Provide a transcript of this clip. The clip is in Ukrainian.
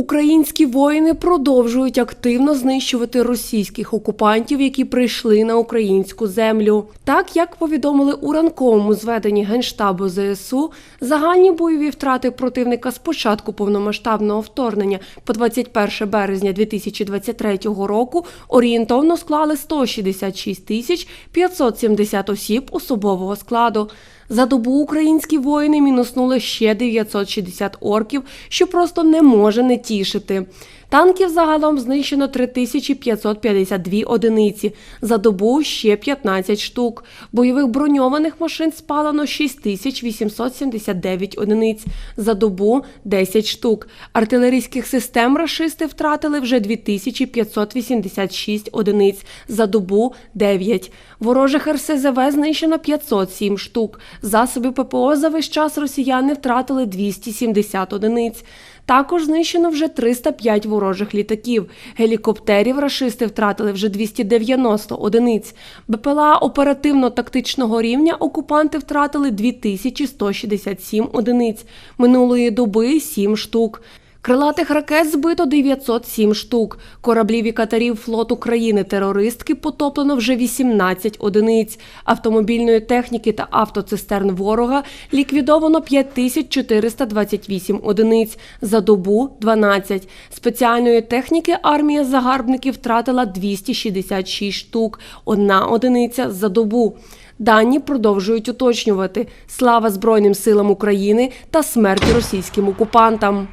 Українські воїни продовжують активно знищувати російських окупантів, які прийшли на українську землю. Так як повідомили у ранковому зведенні генштабу ЗСУ, загальні бойові втрати противника з початку повномасштабного вторгнення по 21 березня 2023 року орієнтовно склали 166 тисяч 570 осіб особового складу. За добу українські воїни мінуснули ще 960 орків, що просто не може не тішити. Танків загалом знищено 3552 одиниці, за добу ще 15 штук. Бойових броньованих машин спалено 6879 одиниць, за добу 10 штук. Артилерійських систем рашисти втратили вже 2586 одиниць, за добу 9. Ворожих РСЗВ знищено 507 штук. Засобів ППО за весь час росіяни втратили 270 одиниць. Також знищено вже 305 ворожих літаків. Гелікоптерів рашисти втратили вже 290 одиниць. БПЛА оперативно-тактичного рівня окупанти втратили 2167 одиниць. Минулої доби 7 штук. Крилатих ракет збито 907 штук. Кораблів і катерів флоту країни-терористки потоплено вже 18 одиниць. Автомобільної техніки та автоцистерн ворога ліквідовано 5428 одиниць. За добу 12. Спеціальної техніки армія загарбників втратила 266 штук. Одна одиниця за добу. Дані продовжують уточнювати. Слава Збройним силам України та смерть російським окупантам.